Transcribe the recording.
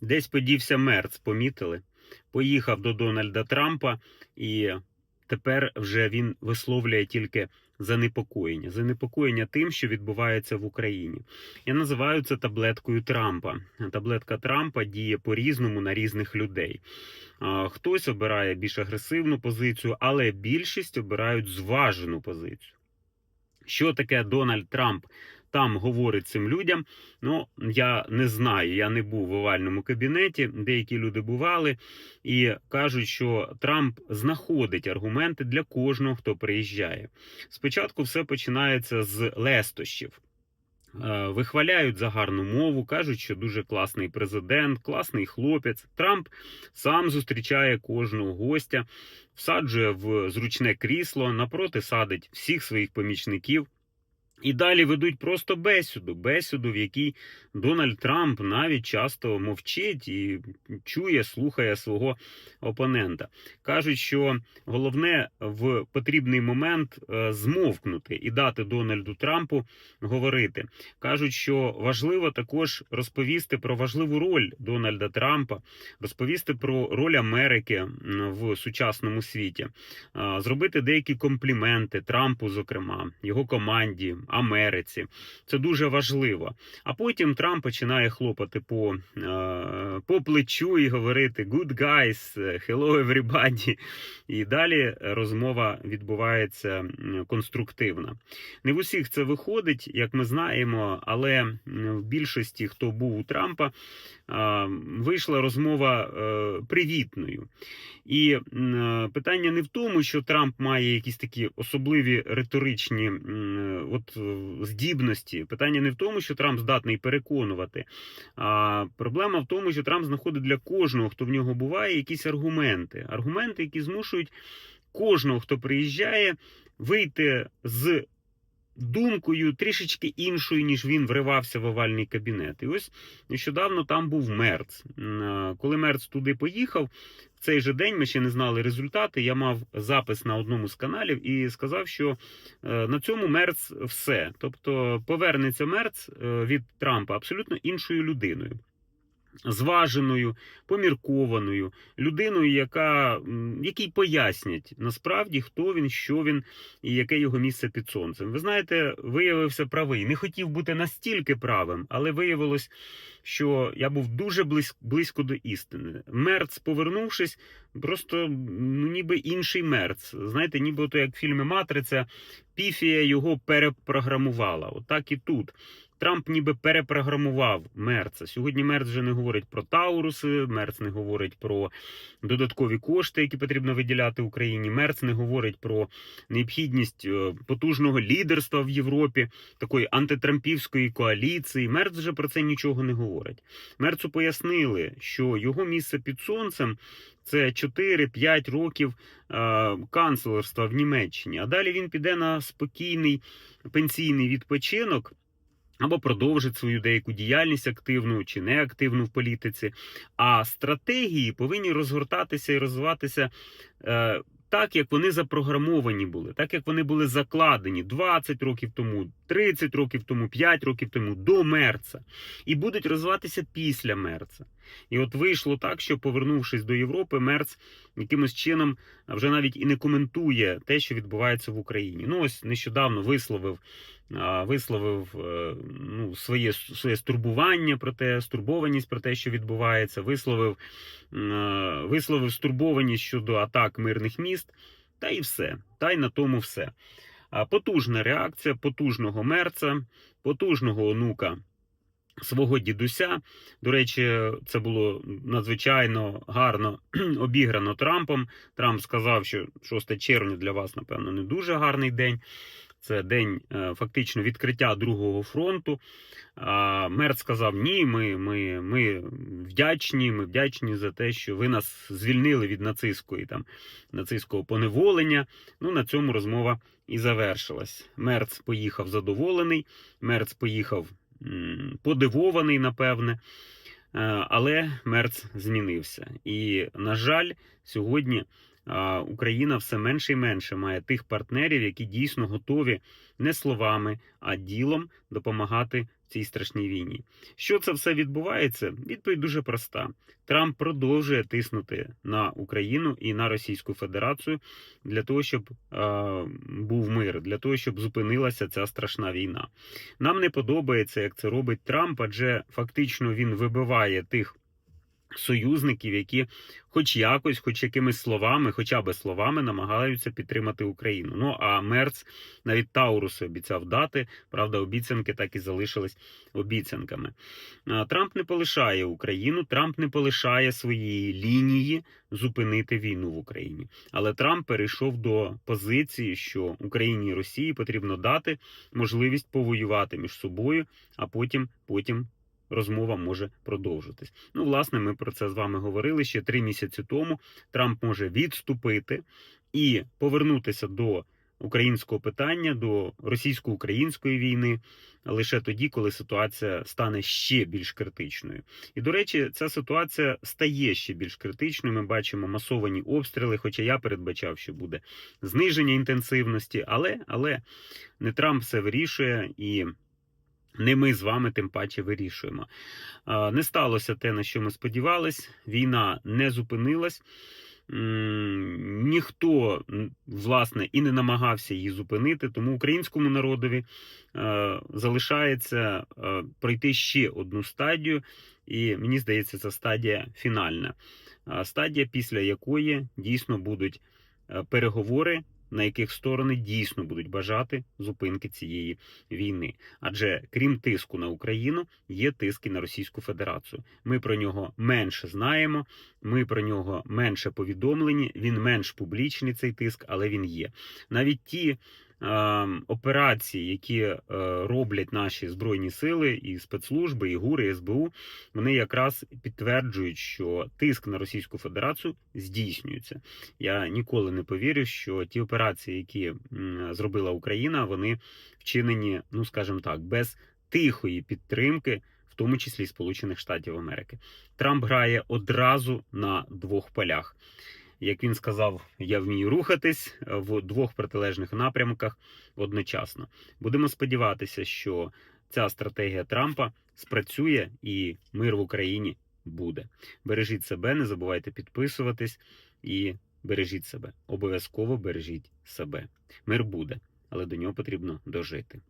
Десь подівся Мерц, помітили. Поїхав до Дональда Трампа, і тепер вже він висловлює тільки занепокоєння. Занепокоєння тим, що відбувається в Україні. Я називаю це таблеткою Трампа. Таблетка Трампа діє по-різному на різних людей. Хтось обирає більш агресивну позицію, але більшість обирають зважену позицію. Що таке Дональд Трамп там говорить цим людям? Ну, я не знаю. Я не був в овальному кабінеті. Деякі люди бували і кажуть, що Трамп знаходить аргументи для кожного, хто приїжджає. Спочатку все починається з лестощів. Е, Вихваляють за гарну мову, кажуть, що дуже класний президент, класний хлопець. Трамп сам зустрічає кожного гостя, всаджує в зручне крісло, напроти садить всіх своїх помічників. І далі ведуть просто бесіду, бесіду, в якій Дональд Трамп навіть часто мовчить і чує, слухає свого опонента. Кажуть, що головне в потрібний момент е, змовкнути і дати Дональду Трампу говорити. Кажуть, що важливо також розповісти про важливу роль Дональда Трампа, розповісти про роль Америки в сучасному світі, е, зробити деякі компліменти Трампу, зокрема, його команді, Америці. Це дуже важливо. А потім Трамп починає хлопати по, е, по плечу і говорити «Good guys, hello everybody». І далі розмова відбувається конструктивна. Не в усіх це виходить, як ми знаємо, але в більшості, хто був у Трампа, вийшла розмова е, привітною. І е, питання не в тому, що Трамп має якісь такі особливі риторичні от, е, здібності. Питання не в тому, що Трамп здатний переконувати. А проблема в тому, що Трамп знаходить для кожного, хто в нього буває, якісь аргументи. Аргументи, які змушують кожного, хто приїжджає, вийти з думкою трішечки іншою, ніж він вривався в овальний кабінет. І ось нещодавно там був Мерц. Коли Мерц туди поїхав, в цей же день ми ще не знали результати. Я мав запис на одному з каналів і сказав, що е, на цьому Мерц все. Тобто повернеться Мерц е, від Трампа абсолютно іншою людиною. Зваженою, поміркованою, людиною, яка, якій пояснять насправді, хто він, що він і яке його місце під сонцем. Ви знаєте, виявився правий. Не хотів бути настільки правим, але виявилось, що я був дуже близь- близько до істини. Мерц, повернувшись, просто ну, ніби інший мерц. Знаєте, ніби ото як в фільмі Матриця, Піфія його перепрограмувала. Отак і тут. Трамп ніби перепрограмував Мерца. Сьогодні Мерц вже не говорить про Тауруси, Мерц не говорить про додаткові кошти, які потрібно виділяти Україні. Мерц не говорить про необхідність е, потужного лідерства в Європі, такої антитрампівської коаліції. Мерц вже про це нічого не говорить. Мерцу пояснили, що його місце під сонцем. Це 4-5 років е, канцлерства в Німеччині. А далі він піде на спокійний пенсійний відпочинок або продовжить свою деяку діяльність активну чи неактивну в політиці. А стратегії повинні розгортатися і розвиватися. Е, так, як вони запрограмовані були, так як вони були закладені 20 років тому, 30 років тому, 5 років тому до Мерца, і будуть розвиватися після Мерца. І от вийшло так, що повернувшись до Європи, Мерц якимось чином вже навіть і не коментує те, що відбувається в Україні. Ну ось нещодавно висловив, висловив е, ну, своє, своє стурбування про те, стурбованість про те, що відбувається, висловив, висловив стурбованість щодо атак мирних міст, та і все. Та й на тому все. Потужна реакція потужного мерца, потужного онука свого дідуся. До речі, це було надзвичайно гарно обіграно Трампом. Трамп сказав, що 6 червня для вас, напевно, не дуже гарний день. Це день е, фактично відкриття другого фронту. Мерц сказав: ні, ми, ми, ми вдячні. Ми вдячні за те, що ви нас звільнили від нацистської там нацистського поневолення. Ну на цьому розмова і завершилась. Мерц поїхав задоволений. Мерц поїхав подивований, напевне. Е, Але Мерц змінився. І, на жаль, сьогодні Україна все менше і менше має тих партнерів, які дійсно готові не словами, а ділом допомагати цій страшній війні. Що це все відбувається? Відповідь дуже проста. Трамп продовжує тиснути на Україну і на Російську Федерацію для того, щоб е, був мир, для того, щоб зупинилася ця страшна війна. Нам не подобається, як це робить Трамп, адже фактично він вибиває тих союзників, які хоч якось, хоч якимись словами, хоча б словами, намагаються підтримати Україну. Ну а Мерц навіть Тауруси обіцяв дати. Правда, обіцянки так і залишились обіцянками. Трамп не полишає Україну, Трамп не полишає своєї лінії зупинити війну в Україні. Але Трамп перейшов до позиції, що Україні і Росії потрібно дати можливість повоювати між собою, а потім потім розмова може продовжитись. Ну, власне, ми про це з вами говорили ще три місяці тому. Трамп може відступити і повернутися до українського питання, до російсько-української війни лише тоді, коли ситуація стане ще більш критичною. І до речі, ця ситуація стає ще більш критичною. Ми бачимо масовані обстріли. Хоча я передбачав, що буде зниження інтенсивності, але, але не Трамп все вирішує і. Не ми з вами тим паче вирішуємо. Не сталося те, на що ми сподівались. Війна не зупинилась. Ніхто власне і не намагався її зупинити, тому українському народові е, залишається е, пройти ще одну стадію, і мені здається, це стадія фінальна. Стадія, після якої дійсно будуть е, переговори на яких сторони дійсно будуть бажати зупинки цієї війни. Адже крім тиску на Україну, є тиски на Російську Федерацію. Ми про нього менше знаємо, ми про нього менше повідомлені. Він менш публічний цей тиск, але він є. Навіть ті. Е, Операції, які е, роблять наші збройні сили, і спецслужби, і ГУР, і СБУ, вони якраз підтверджують, що тиск на Російську Федерацію здійснюється. Я ніколи не повірю, що ті операції, які зробила Україна, вони вчинені, ну скажімо так, без тихої підтримки, в тому числі Сполучених Штатів Америки. Трамп грає одразу на двох полях. Як він сказав, я вмію рухатись в двох протилежних напрямках одночасно. Будемо сподіватися, що ця стратегія Трампа спрацює і мир в Україні буде. Бережіть себе, не забувайте підписуватись і бережіть себе. Обов'язково бережіть себе. Мир буде, але до нього потрібно дожити.